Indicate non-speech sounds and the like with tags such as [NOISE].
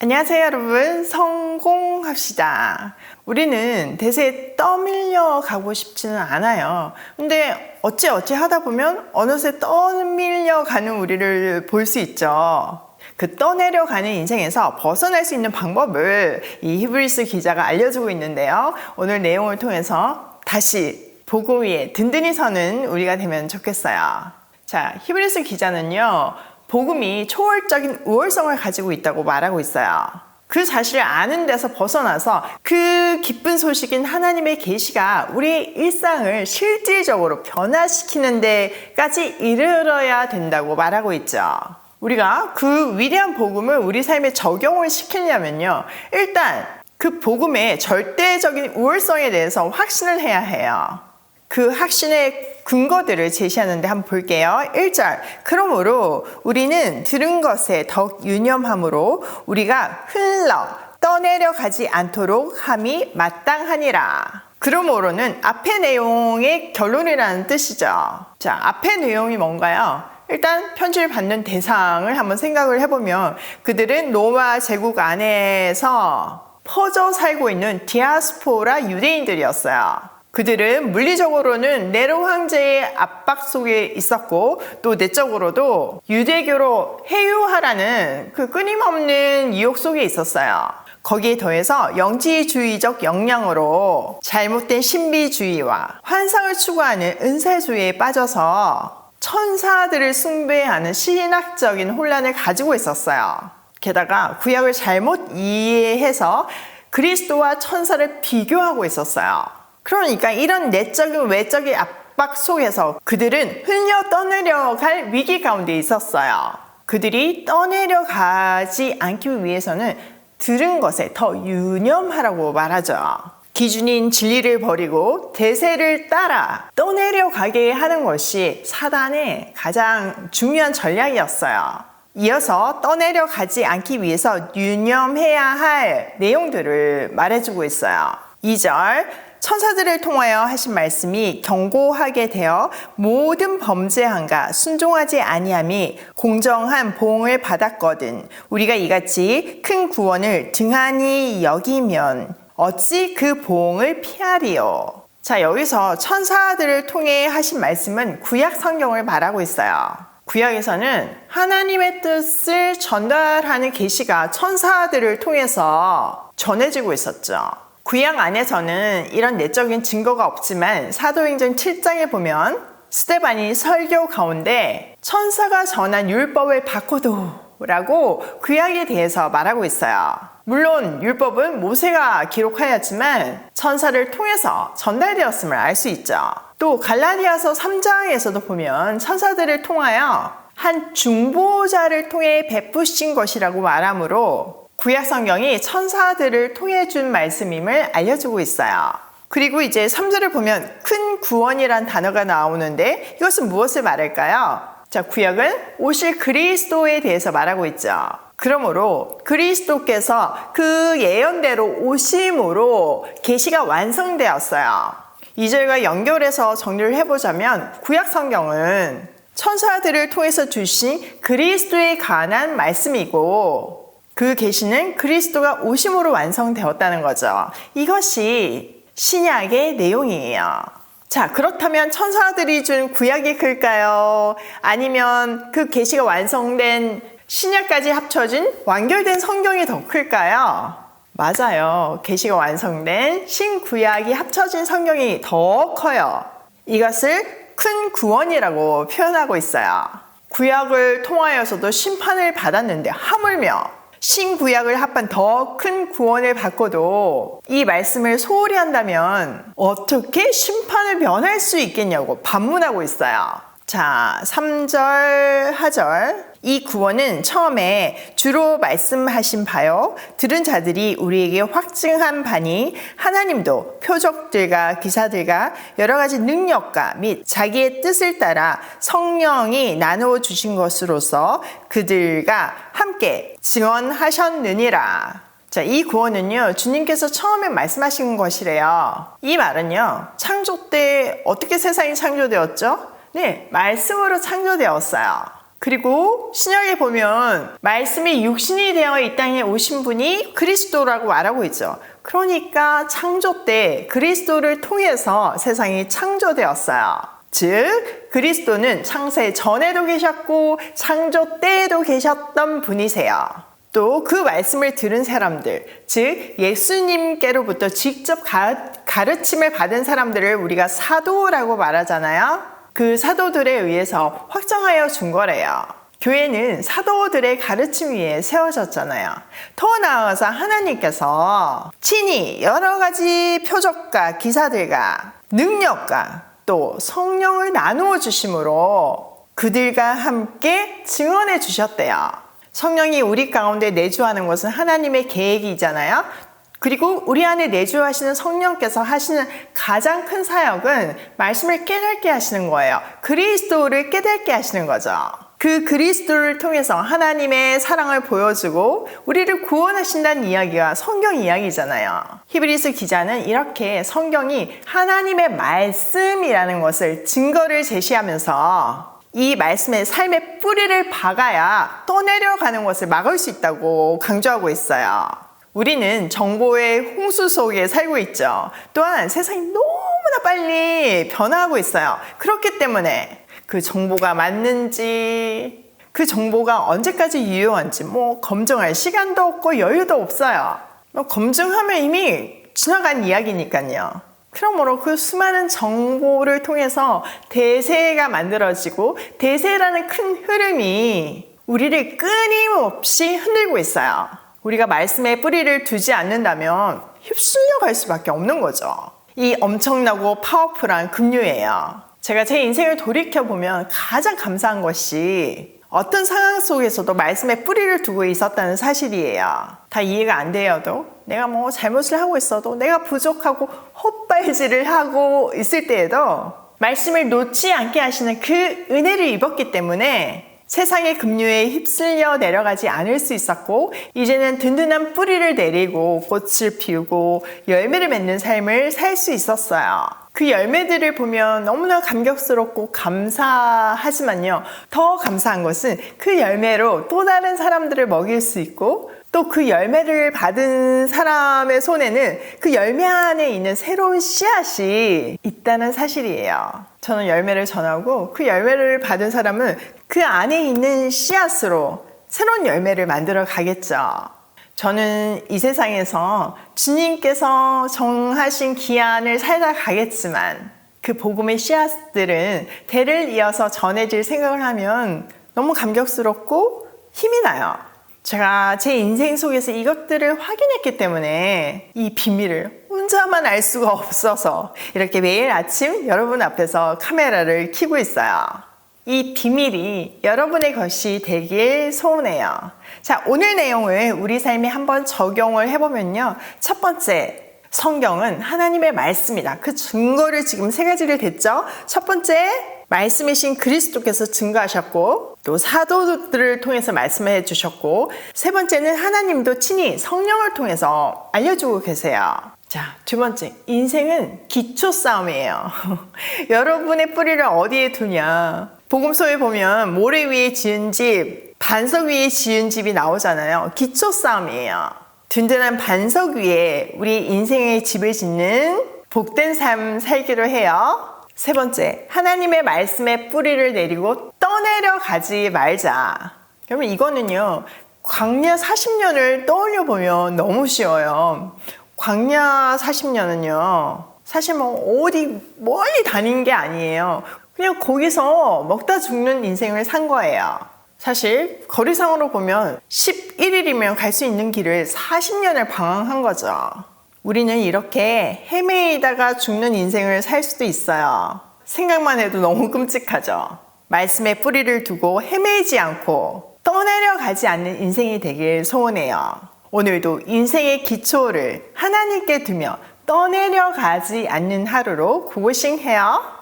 안녕하세요, 여러분. 성공합시다. 우리는 대세에 떠밀려 가고 싶지는 않아요. 근데 어찌 어찌 하다 보면 어느새 떠밀려 가는 우리를 볼 수 있죠. 그 떠내려가는 인생에서 벗어날 수 있는 방법을 이 히브리스 기자가 알려주고 있는데요. 오늘 내용을 통해서 다시 보고 위에 든든히 서는 우리가 되면 좋겠어요. 자, 히브리스 기자는요. 복음이 초월적인 우월성을 가지고 있다고 말하고 있어요. 그 사실을 아는 데서 벗어나서 그 기쁜 소식인 하나님의 계시가 우리의 일상을 실질적으로 변화시키는 데까지 이르러야 된다고 말하고 있죠. 우리가 그 위대한 복음을 우리 삶에 적용을 시키려면요. 일단 그 복음의 절대적인 우월성에 대해서 확신을 해야 해요. 그 확신의 근거들을 제시하는데 한번 볼게요. 1절. 그러므로 우리는 들은 것에 더욱 유념함으로 우리가 흘러 떠내려 가지 않도록 함이 마땅하니라. 그러므로는 앞의 내용의 결론이라는 뜻이죠. 자, 앞의 내용이 뭔가요? 일단 편지를 받는 대상을 한번 생각을 해보면 그들은 로마 제국 안에서 퍼져 살고 있는 디아스포라 유대인들이었어요. 그들은 물리적으로는 네로 황제의 압박 속에 있었고 또 내적으로도 유대교로 해유하라는 그 끊임없는 유혹 속에 있었어요. 거기에 더해서 영지주의적 역량으로 잘못된 신비주의와 환상을 추구하는 은사주의에 빠져서 천사들을 숭배하는 신학적인 혼란을 가지고 있었어요. 게다가 구약을 잘못 이해해서 그리스도와 천사를 비교하고 있었어요. 그러니까 이런 내적인 외적인 압박 속에서 그들은 흘려 떠내려 갈 위기 가운데 있었어요. 그들이 떠내려 가지 않기 위해서는 들은 것에 더 유념하라고 말하죠. 기준인 진리를 버리고 대세를 따라 떠내려 가게 하는 것이 사단의 가장 중요한 전략이었어요. 이어서 떠내려 가지 않기 위해서 유념해야 할 내용들을 말해주고 있어요. 2절 천사들을 통하여 하신 말씀이 경고하게 되어 모든 범죄함과 순종하지 아니함이 공정한 보응을 받았거든. 우리가 이같이 큰 구원을 등한히 여기면 어찌 그 보응을 피하리요? 자 여기서 천사들을 통해 하신 말씀은 구약 성경을 말하고 있어요. 구약에서는 하나님의 뜻을 전달하는 계시가 천사들을 통해서 전해지고 있었죠. 구약 안에서는 이런 내적인 증거가 없지만 사도행전 7장에 보면 스테반이 설교 가운데 천사가 전한 율법을 바꿔도 라고 구약에 대해서 말하고 있어요. 물론 율법은 모세가 기록하였지만 천사를 통해서 전달되었음을 알 수 있죠. 또 갈라디아서 3장에서도 보면 천사들을 통하여 한 중보자를 통해 베푸신 것이라고 말하므로 구약 성경이 천사들을 통해 준 말씀임을 알려주고 있어요. 그리고 이제 3절을 보면 큰 구원이란 단어가 나오는데 이것은 무엇을 말할까요? 자, 구약은 오실 그리스도에 대해서 말하고 있죠. 그러므로 그리스도께서 그 예언대로 오심으로 계시가 완성되었어요. 2절과 연결해서 정리를 해보자면 구약 성경은 천사들을 통해서 주신 그리스도에 관한 말씀이고 그 계시는 그리스도가 오심으로 완성되었다는 거죠. 이것이 신약의 내용이에요. 자, 그렇다면 천사들이 준 구약이 클까요? 아니면 그 계시가 완성된 신약까지 합쳐진 완결된 성경이 더 클까요? 맞아요. 계시가 완성된 신구약이 합쳐진 성경이 더 커요. 이것을 큰 구원이라고 표현하고 있어요. 구약을 통하여서도 심판을 받았는데 하물며 신구약을 합한 더 큰 구원을 받고도 이 말씀을 소홀히 한다면 어떻게 심판을 면할 수 있겠냐고 반문하고 있어요. 자, 3절 하절. 이 구원은 처음에 주로 말씀하신 바요. 들은 자들이 우리에게 확증한 바니 하나님도 표적들과 기사들과 여러 가지 능력과 및 자기의 뜻을 따라 성령이 나누어 주신 것으로서 그들과 함께 증언하셨느니라. 자, 이 구원은요, 주님께서 처음에 말씀하신 것이래요. 이 말은요, 창조 때 어떻게 세상이 창조되었죠? 네, 말씀으로 창조되었어요. 그리고 신약에 보면 말씀이 육신이 되어 이 땅에 오신 분이 그리스도라고 말하고 있죠. 그러니까 창조 때 그리스도를 통해서 세상이 창조되었어요. 즉, 그리스도는 창세 전에도 계셨고 창조 때에도 계셨던 분이세요. 또그 말씀을 들은 사람들, 즉 예수님께로부터 직접 가, 가르침을 받은 사람들을 우리가 사도라고 말하잖아요. 그 사도들에 의해서 확정하여 준 거래요. 교회는 사도들의 가르침 위에 세워졌잖아요. 더 나아가서 하나님께서 친히 여러 가지 표적과 기사들과 능력과 또 성령을 나누어 주심으로 그들과 함께 증언해 주셨대요. 성령이 우리 가운데 내주하는 것은 하나님의 계획이잖아요. 그리고 우리 안에 내주하시는 성령께서 하시는 가장 큰 사역은 말씀을 깨닫게 하시는 거예요. 그리스도를 깨닫게 하시는 거죠. 그 그리스도를 통해서 하나님의 사랑을 보여주고 우리를 구원하신다는 이야기가 성경 이야기잖아요. 히브리스 기자는 이렇게 성경이 하나님의 말씀이라는 것을 증거를 제시하면서 이 말씀의 삶의 뿌리를 박아야 떠내려가는 것을 막을 수 있다고 강조하고 있어요. 우리는 정보의 홍수 속에 살고 있죠. 또한 세상이 너무나 빨리 변화하고 있어요. 그렇기 때문에 그 정보가 맞는지, 그 정보가 언제까지 유효한지 뭐 검증할 시간도 없고 여유도 없어요. 뭐 검증하면 이미 지나간 이야기니까요. 그러므로 그 수많은 정보를 통해서 대세가 만들어지고 대세라는 큰 흐름이 우리를 끊임없이 흔들고 있어요. 우리가 말씀에 뿌리를 두지 않는다면 휩쓸려 갈 수밖에 없는 거죠. 이 엄청나고 파워풀한 급류예요. 제가 제 인생을 돌이켜보면 가장 감사한 것이 어떤 상황 속에서도 말씀에 뿌리를 두고 있었다는 사실이에요. 다 이해가 안 되어도 내가 뭐 잘못을 하고 있어도 내가 부족하고 헛발질을 하고 있을 때에도 말씀을 놓지 않게 하시는 그 은혜를 입었기 때문에 세상의 급류에 휩쓸려 내려가지 않을 수 있었고 이제는 든든한 뿌리를 내리고 꽃을 피우고 열매를 맺는 삶을 살 수 있었어요. 그 열매들을 보면 너무나 감격스럽고 감사하지만요. 더 감사한 것은 그 열매로 또 다른 사람들을 먹일 수 있고 또 그 열매를 받은 사람의 손에는 그 열매 안에 있는 새로운 씨앗이 있다는 사실이에요. 저는 열매를 전하고 그 열매를 받은 사람은 그 안에 있는 씨앗으로 새로운 열매를 만들어 가겠죠. 저는 이 세상에서 주님께서 정하신 기한을 살다 가겠지만 그 복음의 씨앗들은 대를 이어서 전해질 생각을 하면 너무 감격스럽고 힘이 나요. 제가 제 인생 속에서 이것들을 확인했기 때문에 이 비밀을 혼자만 알 수가 없어서 이렇게 매일 아침 여러분 앞에서 카메라를 켜고 있어요. 이 비밀이 여러분의 것이 되길 소원해요. 자, 오늘 내용을 우리 삶에 한번 적용을 해보면요. 첫 번째, 성경은 하나님의 말씀이다. 그 증거를 지금 세 가지를 댔죠. 첫 번째, 말씀이신 그리스도께서 증거하셨고 또 사도들을 통해서 말씀해 주셨고 세 번째는 하나님도 친히 성령을 통해서 알려주고 계세요. 자, 두 번째. 인생은 기초 싸움이에요. [LAUGHS] 여러분의 뿌리를 어디에 두냐? 복음서에 보면 모래 위에 지은 집, 반석 위에 지은 집이 나오잖아요. 기초 싸움이에요. 든든한 반석 위에 우리 인생의 집을 짓는 복된 삶 살기로 해요. 세 번째, 하나님의 말씀에 뿌리를 내리고 떠내려 가지 말자. 그러면 이거는요, 광야 40년을 떠올려 보면 너무 쉬워요. 광야 40년은요, 사실 뭐 어디 멀리 다닌 게 아니에요. 그냥 거기서 먹다 죽는 인생을 산 거예요. 사실 거리상으로 보면 11일이면 갈 수 있는 길을 40년을 방황한 거죠. 우리는 이렇게 헤매이다가 죽는 인생을 살 수도 있어요. 생각만 해도 너무 [LAUGHS] 끔찍하죠. 말씀에 뿌리를 두고 헤매지 않고 떠내려 가지 않는 인생이 되길 소원해요. 오늘도 인생의 기초를 하나님께 두며 떠내려 가지 않는 하루로 고고싱 해요.